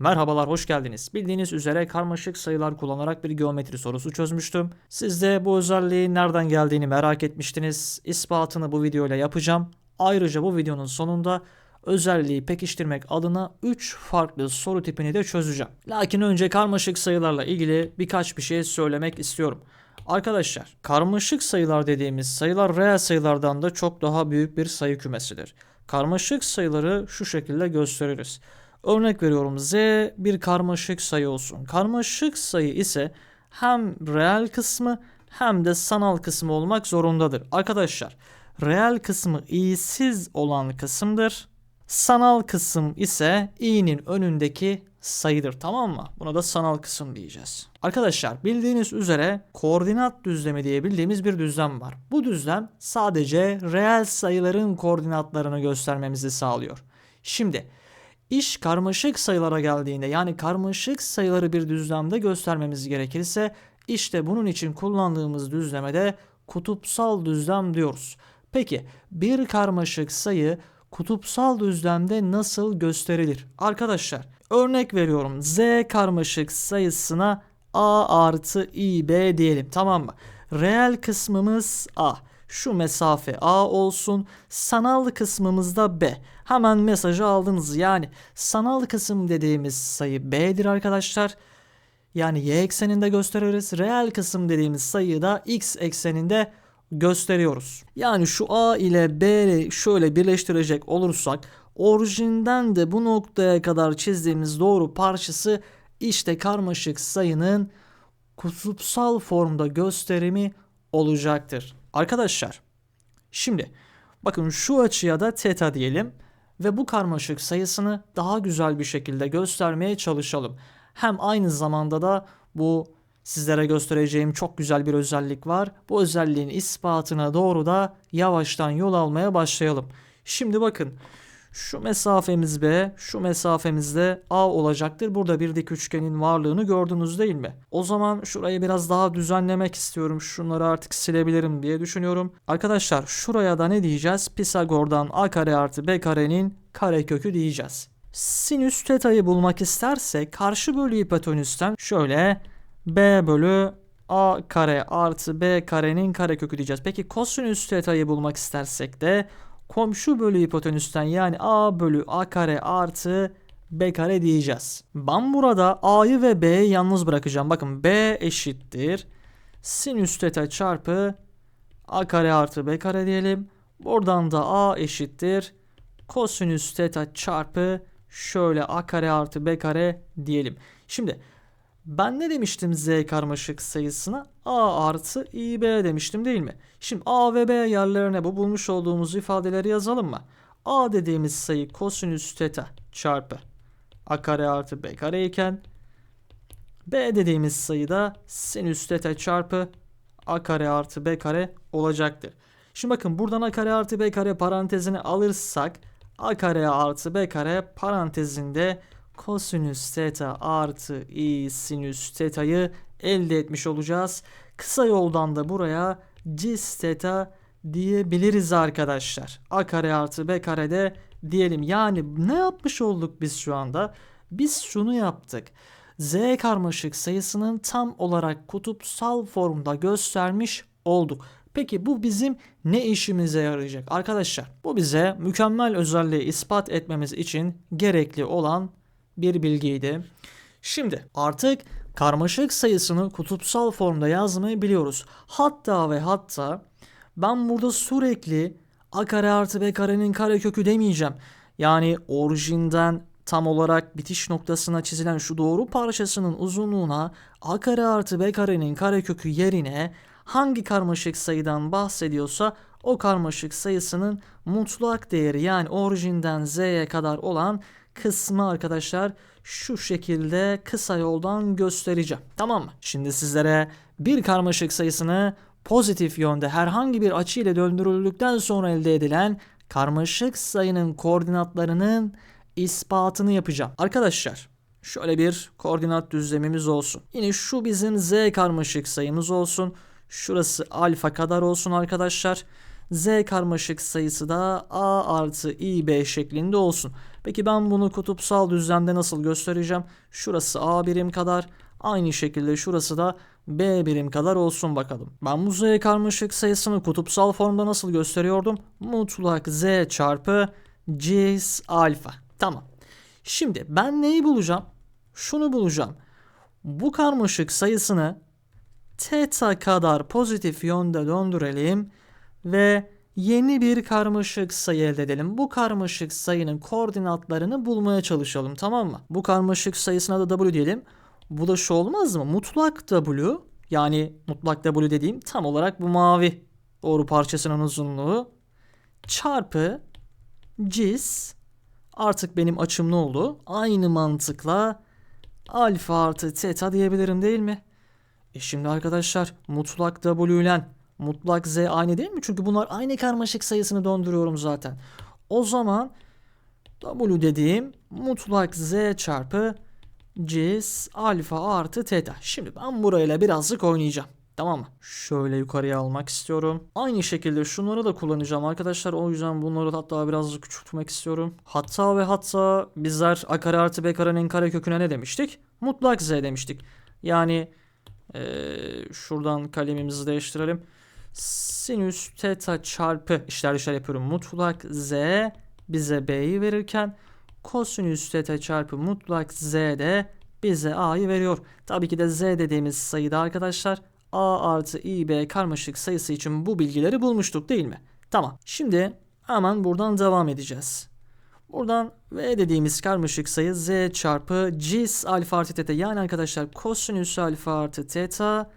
Merhabalar, hoş geldiniz. Bildiğiniz üzere karmaşık sayılar kullanarak bir geometri sorusu çözmüştüm. Siz de bu özelliğin nereden geldiğini merak etmiştiniz. İspatını bu videoyla yapacağım. Ayrıca bu videonun sonunda özelliği pekiştirmek adına 3 farklı soru tipini de çözeceğim. Lakin önce karmaşık sayılarla ilgili birkaç bir şey söylemek istiyorum. Arkadaşlar, karmaşık sayılar dediğimiz sayılar reel sayılardan da çok daha büyük bir sayı kümesidir. Karmaşık sayıları şu şekilde gösteririz. Örnek veriyorum z bir karmaşık sayı olsun. Karmaşık sayı ise hem reel kısmı hem de sanal kısmı olmak zorundadır. Arkadaşlar reel kısmı i'siz olan kısımdır. Sanal kısım ise i'nin önündeki sayıdır tamam mı? Buna da sanal kısım diyeceğiz. Arkadaşlar bildiğiniz üzere koordinat düzlemi diye bildiğimiz bir düzlem var. Bu düzlem sadece reel sayıların koordinatlarını göstermemizi sağlıyor. Şimdi İş karmaşık sayılara geldiğinde yani karmaşık sayıları bir düzlemde göstermemiz gerekirse işte bunun için kullandığımız düzlemede kutupsal düzlem diyoruz. Peki bir karmaşık sayı kutupsal düzlemde nasıl gösterilir? Arkadaşlar örnek veriyorum z karmaşık sayısına a artı ib diyelim tamam mı? Reel kısmımız a şu mesafe A olsun. Sanal kısmımızda B. Hemen mesajı aldınız. Yani sanal kısım dediğimiz sayı B'dir arkadaşlar. Yani y ekseninde gösteririz. Reel kısım dediğimiz sayıyı da x ekseninde gösteriyoruz. Yani şu A ile B'yi şöyle birleştirecek olursak orijinden de bu noktaya kadar çizdiğimiz doğru parçası işte karmaşık sayının kutupsal formda gösterimi olacaktır. Arkadaşlar şimdi bakın şu açıya da teta diyelim ve bu karmaşık sayısını daha güzel bir şekilde göstermeye çalışalım. Hem aynı zamanda da bu sizlere göstereceğim çok güzel bir özellik var. Bu özelliğin ispatına doğru da yavaştan yol almaya başlayalım. Şimdi bakın şu mesafemiz B, şu mesafemiz de A olacaktır. Burada bir dik üçgenin varlığını gördünüz değil mi? O zaman şurayı biraz daha düzenlemek istiyorum. Şunları artık silebilirim diye düşünüyorum. Arkadaşlar şuraya da ne diyeceğiz? Pisagor'dan A kare artı B karenin karekökü diyeceğiz. Sinüs teta'yı bulmak istersek karşı bölü hipotenüsten şöyle B bölü A kare artı B karenin karekökü diyeceğiz. Peki kosinüs teta'yı bulmak istersek de komşu bölü hipotenüsten yani a bölü a kare artı b kare diyeceğiz. Ben burada a'yı ve b'yi yalnız bırakacağım. Bakın b eşittir. Sinüs teta çarpı a kare artı b kare diyelim. Buradan da a eşittir. Kosinüs teta çarpı şöyle a kare artı b kare diyelim. Şimdi ben ne demiştim z karmaşık sayısına? a artı ib demiştim değil mi? Şimdi a ve b yerlerine bu bulmuş olduğumuz ifadeleri yazalım mı? a dediğimiz sayı kosinüs teta çarpı a kare artı b kare iken b dediğimiz sayı da sinüs teta çarpı a kare artı b kare olacaktır. Şimdi bakın buradan a kare artı b kare parantezini alırsak a kare artı b kare parantezinde kosinüs teta artı i sinüs teta'yı elde etmiş olacağız. Kısa yoldan da buraya cis teta diyebiliriz arkadaşlar. A kare artı B karede diyelim. Yani ne yapmış olduk biz şu anda? Biz şunu yaptık. Z karmaşık sayısının tam olarak kutupsal formda göstermiş olduk. Peki bu bizim ne işimize yarayacak? Arkadaşlar bu bize mükemmel özelliği ispat etmemiz için gerekli olan bir bilgiydi. Şimdi artık karmaşık sayısını kutupsal formda yazmayı biliyoruz. Hatta ve hatta ben burada sürekli a kare artı b karenin karekökü demeyeceğim. Yani orijinden tam olarak bitiş noktasına çizilen şu doğru parçasının uzunluğuna a kare artı b karenin karekökü yerine hangi karmaşık sayıdan bahsediyorsa o karmaşık sayısının mutlak değeri yani orijinden z'ye kadar olan kısmı arkadaşlar şu şekilde kısa yoldan göstereceğim. Tamam mı? Şimdi sizlere bir karmaşık sayısını pozitif yönde herhangi bir açı ile döndürüldükten sonra elde edilen karmaşık sayının koordinatlarının ispatını yapacağım. Arkadaşlar şöyle bir koordinat düzlemimiz olsun. Yine şu bizim z karmaşık sayımız olsun. Şurası alfa kadar olsun arkadaşlar. Z karmaşık sayısı da A artı IB şeklinde olsun. Peki ben bunu kutupsal düzlemde nasıl göstereceğim? Şurası A birim kadar. Aynı şekilde şurası da B birim kadar olsun bakalım. Ben bu Z karmaşık sayısını kutupsal formda nasıl gösteriyordum? Mutlak Z çarpı cis alfa. Tamam. Şimdi ben neyi bulacağım? Şunu bulacağım. Bu karmaşık sayısını teta kadar pozitif yönde döndürelim ve yeni bir karmaşık sayı elde edelim. Bu karmaşık sayının koordinatlarını bulmaya çalışalım tamam mı? Bu karmaşık sayısına da W diyelim. Bu da şu olmaz mı? Mutlak W yani mutlak W dediğim tam olarak bu mavi doğru parçasının uzunluğu çarpı cis artık benim açım ne oldu? Aynı mantıkla alfa artı teta diyebilirim değil mi? E şimdi arkadaşlar mutlak W ile mutlak Z aynı değil mi? Çünkü bunlar aynı karmaşık sayısını donduruyorum zaten. O zaman W dediğim mutlak Z çarpı cis alfa artı teta. Şimdi ben burayla birazcık oynayacağım. Tamam mı? Şöyle yukarıya almak istiyorum. Aynı şekilde şunları da kullanacağım arkadaşlar. O yüzden bunları hatta birazcık küçültmek istiyorum. Hatta ve hatta bizler a kare artı b karenin kare köküne ne demiştik? Mutlak z demiştik. Yani ee, şuradan kalemimizi değiştirelim. Sinüs teta çarpı işler dışarı yapıyorum. Mutlak z bize b'yi verirken kosinüs teta çarpı mutlak z de bize a'yı veriyor. Tabii ki de z dediğimiz sayıda arkadaşlar a artı ib karmaşık sayısı için bu bilgileri bulmuştuk değil mi? Tamam. Şimdi hemen buradan devam edeceğiz. Buradan v dediğimiz karmaşık sayı z çarpı cis alfa artı teta yani arkadaşlar kosinüs alfa artı teta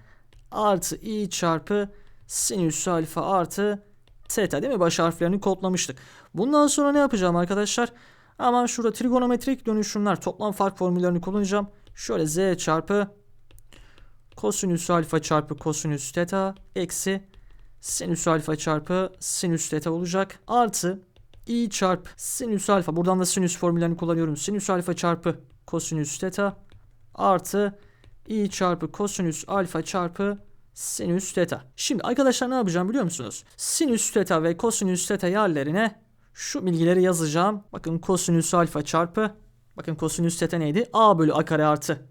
artı i çarpı sinüs alfa artı teta değil mi? Baş harflerini kodlamıştık. Bundan sonra ne yapacağım arkadaşlar? Hemen şurada trigonometrik dönüşümler toplam fark formüllerini kullanacağım. Şöyle z çarpı kosinüs alfa çarpı kosinüs teta eksi sinüs alfa çarpı sinüs teta olacak. Artı i çarpı sinüs alfa. Buradan da sinüs formüllerini kullanıyorum. Sinüs alfa çarpı kosinüs teta artı i çarpı kosinüs alfa çarpı sinüs teta. Şimdi arkadaşlar ne yapacağım biliyor musunuz? Sinüs teta ve kosinüs teta yerlerine şu bilgileri yazacağım. Bakın kosinüs alfa çarpı bakın kosinüs teta neydi? a bölü a kare artı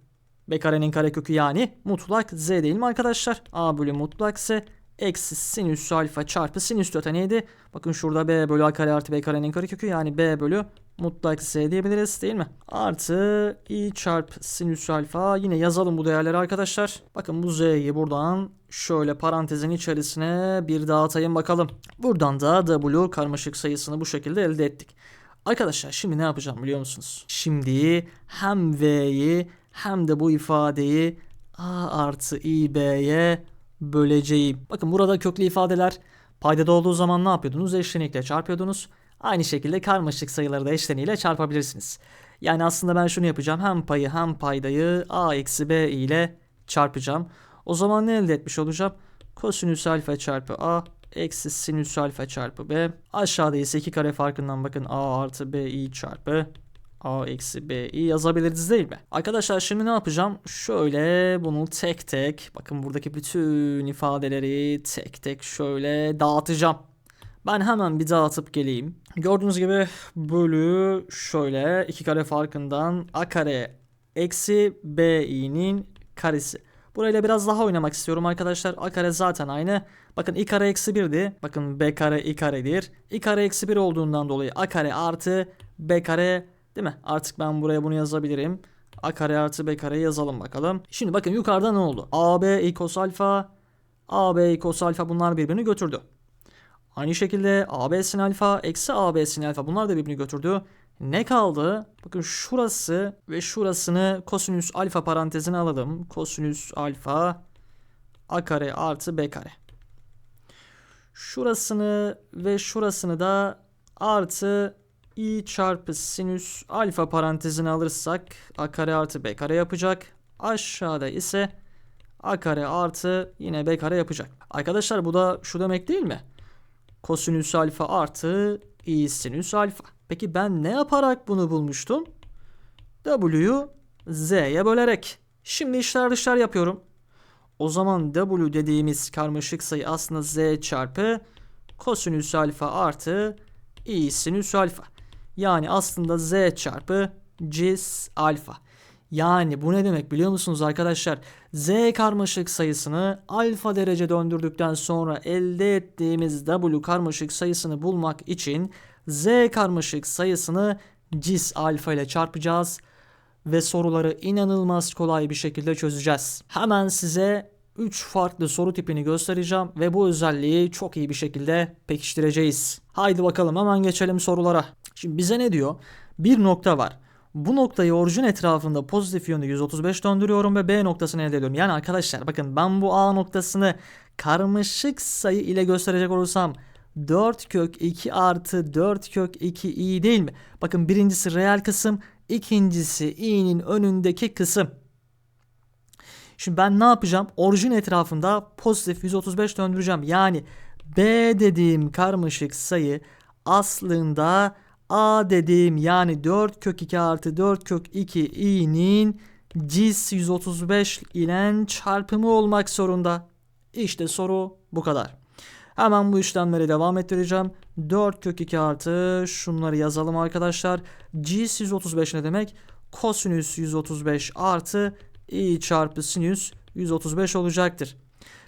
b karenin karekökü yani mutlak z değil mi arkadaşlar? a bölü mutlak z eksi sinüs alfa çarpı sinüs teta neydi? Bakın şurada b bölü a kare artı b karenin karekökü yani b bölü mutlak z diyebiliriz değil mi? Artı i çarpı sinüs alfa yine yazalım bu değerleri arkadaşlar. Bakın bu z'yi buradan şöyle parantezin içerisine bir dağıtayım bakalım. Buradan da w karmaşık sayısını bu şekilde elde ettik. Arkadaşlar şimdi ne yapacağım biliyor musunuz? Şimdi hem v'yi hem de bu ifadeyi a artı ib'ye böleceğim. Bakın burada köklü ifadeler paydada olduğu zaman ne yapıyordunuz? Eşlenikle çarpıyordunuz. Aynı şekilde karmaşık sayıları da eşleniğiyle çarpabilirsiniz. Yani aslında ben şunu yapacağım. Hem payı hem paydayı a eksi b ile çarpacağım. O zaman ne elde etmiş olacağım? Kosinüs alfa çarpı a eksi sinüs alfa çarpı b. Aşağıda ise iki kare farkından bakın a artı b i çarpı a eksi b'yi yazabiliriz değil mi? Arkadaşlar şimdi ne yapacağım? Şöyle bunu tek tek bakın buradaki bütün ifadeleri tek tek şöyle dağıtacağım. Ben hemen bir dağıtıp geleyim. Gördüğünüz gibi bölü şöyle iki kare farkından a kare eksi b i'nin karesi. Burayla biraz daha oynamak istiyorum arkadaşlar. A kare zaten aynı. Bakın i kare eksi 1'di. Bakın b kare i karedir. i kare eksi 1 olduğundan dolayı a kare artı b kare değil mi? Artık ben buraya bunu yazabilirim. a kare artı b kare yazalım bakalım. Şimdi bakın yukarıda ne oldu? ab i kos alfa ab i kos alfa bunlar birbirini götürdü. Aynı şekilde AB sin alfa eksi AB sin alfa bunlar da birbirini götürdü. Ne kaldı? Bakın şurası ve şurasını kosinüs alfa parantezine alalım. Kosinüs alfa a kare artı b kare. Şurasını ve şurasını da artı i çarpı sinüs alfa parantezine alırsak a kare artı b kare yapacak. Aşağıda ise a kare artı yine b kare yapacak. Arkadaşlar bu da şu demek değil mi? Kosinüs alfa artı i sinüs alfa. Peki ben ne yaparak bunu bulmuştum? W'yu z'ye bölerek. Şimdi işler dışlar yapıyorum. O zaman w dediğimiz karmaşık sayı aslında z çarpı kosinüs alfa artı i sinüs alfa. Yani aslında z çarpı cis alfa. Yani bu ne demek biliyor musunuz arkadaşlar? Z karmaşık sayısını alfa derece döndürdükten sonra elde ettiğimiz W karmaşık sayısını bulmak için Z karmaşık sayısını cis alfa ile çarpacağız ve soruları inanılmaz kolay bir şekilde çözeceğiz. Hemen size 3 farklı soru tipini göstereceğim ve bu özelliği çok iyi bir şekilde pekiştireceğiz. Haydi bakalım hemen geçelim sorulara. Şimdi bize ne diyor? Bir nokta var. Bu noktayı orijin etrafında pozitif yönde 135 döndürüyorum ve B noktasını elde ediyorum. Yani arkadaşlar bakın ben bu A noktasını karmaşık sayı ile gösterecek olursam 4 kök 2 artı 4 kök 2 i değil mi? Bakın birincisi reel kısım, ikincisi i'nin önündeki kısım. Şimdi ben ne yapacağım? Orijin etrafında pozitif 135 döndüreceğim. Yani B dediğim karmaşık sayı aslında A dediğim yani 4 kök 2 artı 4 kök 2 i'nin cis 135 ile çarpımı olmak zorunda. İşte soru bu kadar. Hemen bu işlemleri devam ettireceğim. 4 kök 2 artı şunları yazalım arkadaşlar. cis 135 ne demek? Kosinüs 135 artı i çarpı sinüs 135 olacaktır.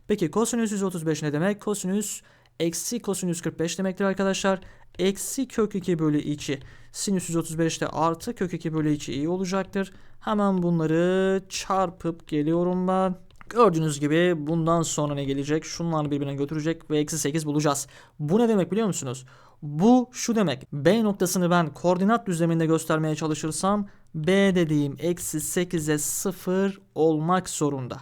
Peki kosinüs 135 ne demek? Kosinüs eksi kosinüs 45 demektir arkadaşlar. Eksi kök 2 bölü 2 sinüs 135'te artı kök 2 bölü 2 i olacaktır. Hemen bunları çarpıp geliyorum ben. Gördüğünüz gibi bundan sonra ne gelecek? Şunlar birbirine götürecek ve eksi 8 bulacağız. Bu ne demek biliyor musunuz? Bu şu demek. B noktasını ben koordinat düzleminde göstermeye çalışırsam B dediğim eksi 8'e 0 olmak zorunda.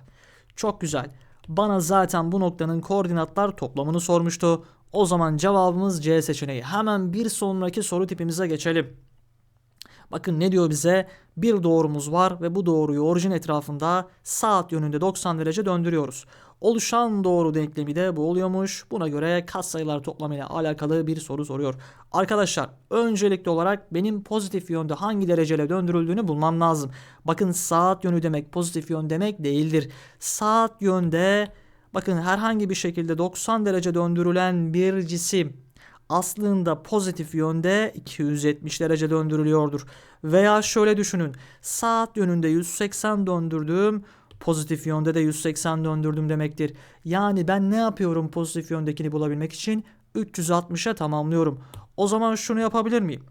Çok güzel. Bana zaten bu noktanın koordinatlar toplamını sormuştu. O zaman cevabımız C seçeneği. Hemen bir sonraki soru tipimize geçelim. Bakın ne diyor bize? Bir doğrumuz var ve bu doğruyu orijin etrafında saat yönünde 90 derece döndürüyoruz. Oluşan doğru denklemi de bu oluyormuş. Buna göre katsayılar toplamıyla alakalı bir soru soruyor. Arkadaşlar öncelikli olarak benim pozitif yönde hangi dereceyle döndürüldüğünü bulmam lazım. Bakın saat yönü demek pozitif yön demek değildir. Saat yönde bakın herhangi bir şekilde 90 derece döndürülen bir cisim aslında pozitif yönde 270 derece döndürülüyordur. Veya şöyle düşünün. Saat yönünde 180 döndürdüm. Pozitif yönde de 180 döndürdüm demektir. Yani ben ne yapıyorum pozitif yöndekini bulabilmek için? 360'a tamamlıyorum. O zaman şunu yapabilir miyim?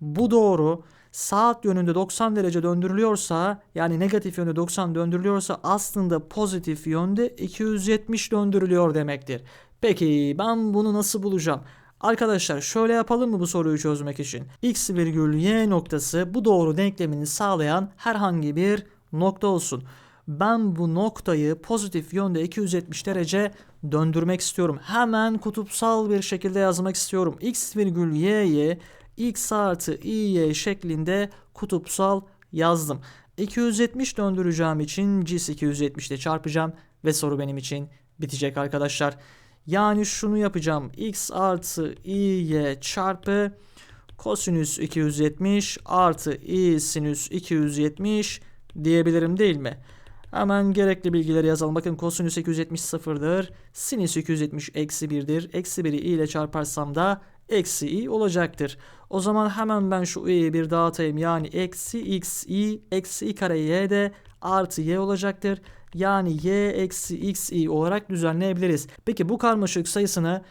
Bu doğru saat yönünde 90 derece döndürülüyorsa yani negatif yönde 90 döndürülüyorsa aslında pozitif yönde 270 döndürülüyor demektir. Peki ben bunu nasıl bulacağım? Arkadaşlar şöyle yapalım mı bu soruyu çözmek için? X virgül Y noktası bu doğru denklemini sağlayan herhangi bir nokta olsun. Ben bu noktayı pozitif yönde 270 derece döndürmek istiyorum. Hemen kutupsal bir şekilde yazmak istiyorum. X virgül Y'yi X artı İY şeklinde kutupsal yazdım. 270 döndüreceğim için cis 270 ile çarpacağım ve soru benim için bitecek arkadaşlar. Yani şunu yapacağım. X artı i'y çarpı kosinüs 270 artı i sinüs 270 diyebilirim değil mi? Hemen gerekli bilgileri yazalım. Bakın kosinüs 270 sıfırdır. Sinüs 270 eksi 1'dir. Eksi 1'i i ile çarparsam da eksi i olacaktır. O zaman hemen ben şu i'yi bir dağıtayım. Yani eksi x i eksi i kare y de artı y olacaktır. Yani y eksi x i olarak düzenleyebiliriz. Peki bu karmaşık sayısını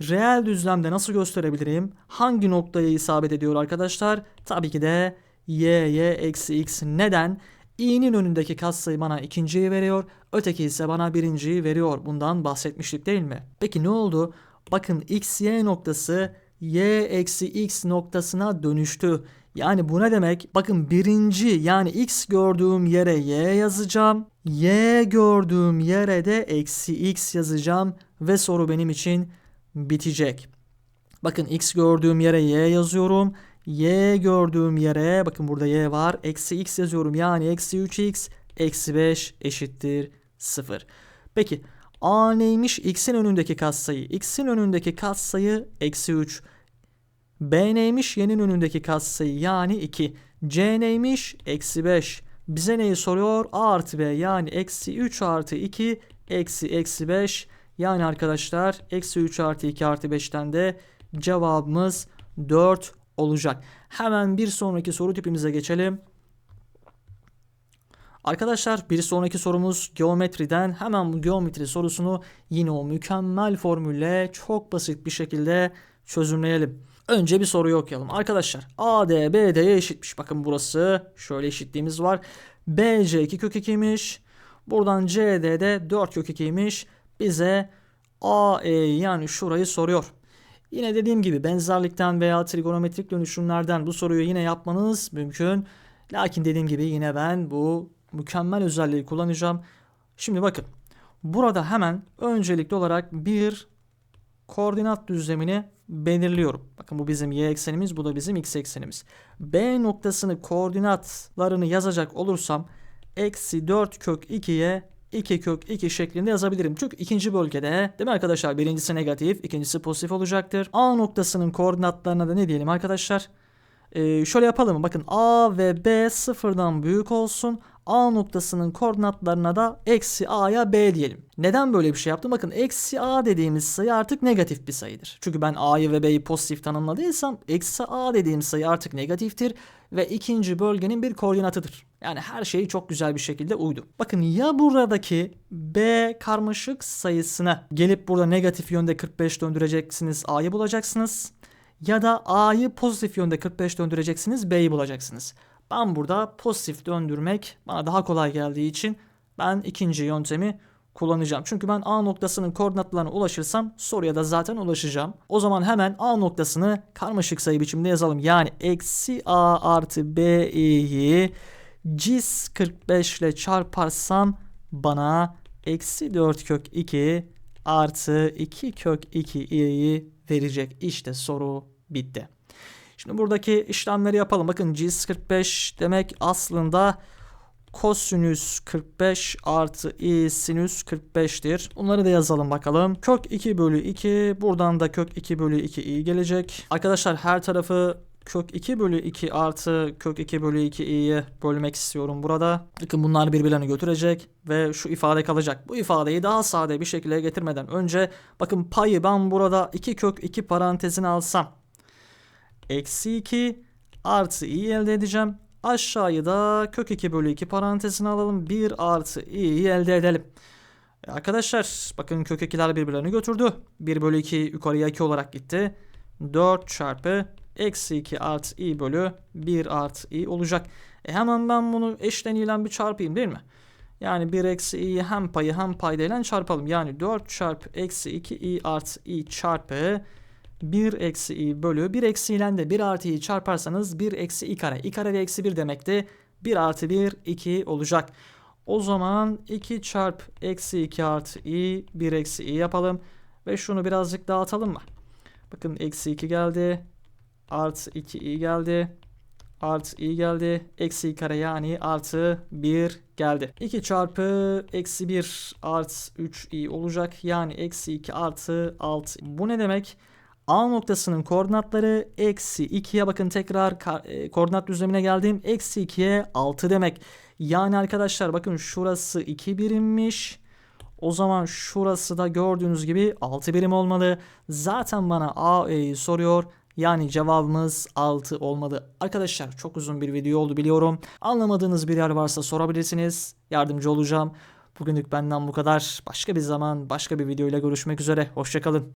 reel düzlemde nasıl gösterebilirim? Hangi noktaya isabet ediyor arkadaşlar? Tabii ki de y y eksi x. Neden? İ'nin önündeki katsayı bana ikinciyi veriyor. Öteki ise bana birinciyi veriyor. Bundan bahsetmiştik değil mi? Peki ne oldu? Bakın x y noktası y eksi x noktasına dönüştü. Yani bu ne demek? Bakın birinci yani x gördüğüm yere y yazacağım. Y gördüğüm yere de eksi x yazacağım. Ve soru benim için bitecek. Bakın x gördüğüm yere y yazıyorum. Y gördüğüm yere bakın burada y var. Eksi x yazıyorum. Yani eksi 3x eksi 5 eşittir 0. Peki a neymiş? x'in önündeki katsayı. x'in önündeki katsayı eksi 3. B neymiş? Y'nin önündeki katsayı yani 2. C neymiş? Eksi 5. Bize neyi soruyor? A artı B yani eksi 3 artı 2 eksi eksi 5. Yani arkadaşlar eksi 3 artı 2 artı 5'ten de cevabımız 4 olacak. Hemen bir sonraki soru tipimize geçelim. Arkadaşlar bir sonraki sorumuz geometriden. Hemen bu geometri sorusunu yine o mükemmel formülle çok basit bir şekilde çözümleyelim. Önce bir soruyu okuyalım. Arkadaşlar AD BD'ye eşitmiş. Bakın burası şöyle eşitliğimiz var. BC 2 kök 2'ymiş. Buradan CD'de 4 kök 2'ymiş. Bize AE yani şurayı soruyor. Yine dediğim gibi benzerlikten veya trigonometrik dönüşümlerden bu soruyu yine yapmanız mümkün. Lakin dediğim gibi yine ben bu mükemmel özelliği kullanacağım. Şimdi bakın. Burada hemen öncelikli olarak bir koordinat düzlemini belirliyorum. Bakın bu bizim y eksenimiz, bu da bizim x eksenimiz. B noktasını koordinatlarını yazacak olursam eksi 4 kök 2'ye 2 kök 2 şeklinde yazabilirim. Çünkü ikinci bölgede değil mi arkadaşlar? Birincisi negatif, ikincisi pozitif olacaktır. A noktasının koordinatlarına da ne diyelim arkadaşlar? Ee, şöyle yapalım. Bakın A ve B sıfırdan büyük olsun. A noktasının koordinatlarına da eksi A'ya B diyelim. Neden böyle bir şey yaptım? Bakın eksi A dediğimiz sayı artık negatif bir sayıdır. Çünkü ben A'yı ve B'yi pozitif tanımladıysam eksi A dediğim sayı artık negatiftir ve ikinci bölgenin bir koordinatıdır. Yani her şeyi çok güzel bir şekilde uydu. Bakın ya buradaki B karmaşık sayısına gelip burada negatif yönde 45 döndüreceksiniz A'yı bulacaksınız. Ya da A'yı pozitif yönde 45 döndüreceksiniz B'yi bulacaksınız. Ben burada pozitif döndürmek bana daha kolay geldiği için ben ikinci yöntemi kullanacağım. Çünkü ben A noktasının koordinatlarına ulaşırsam soruya da zaten ulaşacağım. O zaman hemen A noktasını karmaşık sayı biçimde yazalım. Yani eksi A artı B'yi cis 45 ile çarparsam bana eksi 4 kök 2 artı 2 kök 2 i'yi verecek. İşte soru bitti. Şimdi buradaki işlemleri yapalım. Bakın cis 45 demek aslında kosinüs 45 artı i sinüs 45'tir. Bunları da yazalım bakalım. Kök 2 bölü 2 buradan da kök 2 bölü 2 i gelecek. Arkadaşlar her tarafı kök 2 bölü 2 artı kök 2 bölü 2 i'ye bölmek istiyorum burada. Bakın bunlar birbirlerini götürecek ve şu ifade kalacak. Bu ifadeyi daha sade bir şekilde getirmeden önce bakın payı ben burada 2 kök 2 parantezine alsam eksi 2 artı i elde edeceğim. Aşağıyı da kök 2 bölü 2 parantezine alalım. 1 artı i'yi elde edelim. E arkadaşlar bakın kök 2'ler birbirlerini götürdü. 1 bölü 2 yukarıya 2 olarak gitti. 4 çarpı eksi 2 artı i bölü 1 artı i olacak. E hemen ben bunu eşleniyle bir çarpayım değil mi? Yani 1 eksi i'yi hem payı hem paydayla çarpalım. Yani 4 çarpı eksi 2 i artı i çarpı 1 eksi i bölü 1 eksi ile de 1 artı i çarparsanız 1 eksi i kare. i kare de eksi 1 demekti. 1 artı 1 2 olacak. O zaman 2 çarp eksi 2 artı i 1 eksi i yapalım. Ve şunu birazcık dağıtalım mı? Bakın eksi 2 geldi. Artı 2 i geldi. Artı i geldi. Eksi i kare yani artı 1 geldi. 2 çarpı eksi 1 artı 3 i olacak. Yani eksi 2 artı 6. Bu ne demek? A noktasının koordinatları eksi 2'ye bakın tekrar e, koordinat düzlemine geldim. Eksi 2'ye 6 demek. Yani arkadaşlar bakın şurası 2 birimmiş. O zaman şurası da gördüğünüz gibi 6 birim olmalı. Zaten bana AE'yi soruyor. Yani cevabımız 6 olmalı. Arkadaşlar çok uzun bir video oldu biliyorum. Anlamadığınız bir yer varsa sorabilirsiniz. Yardımcı olacağım. Bugünlük benden bu kadar. Başka bir zaman başka bir videoyla görüşmek üzere. Hoşçakalın.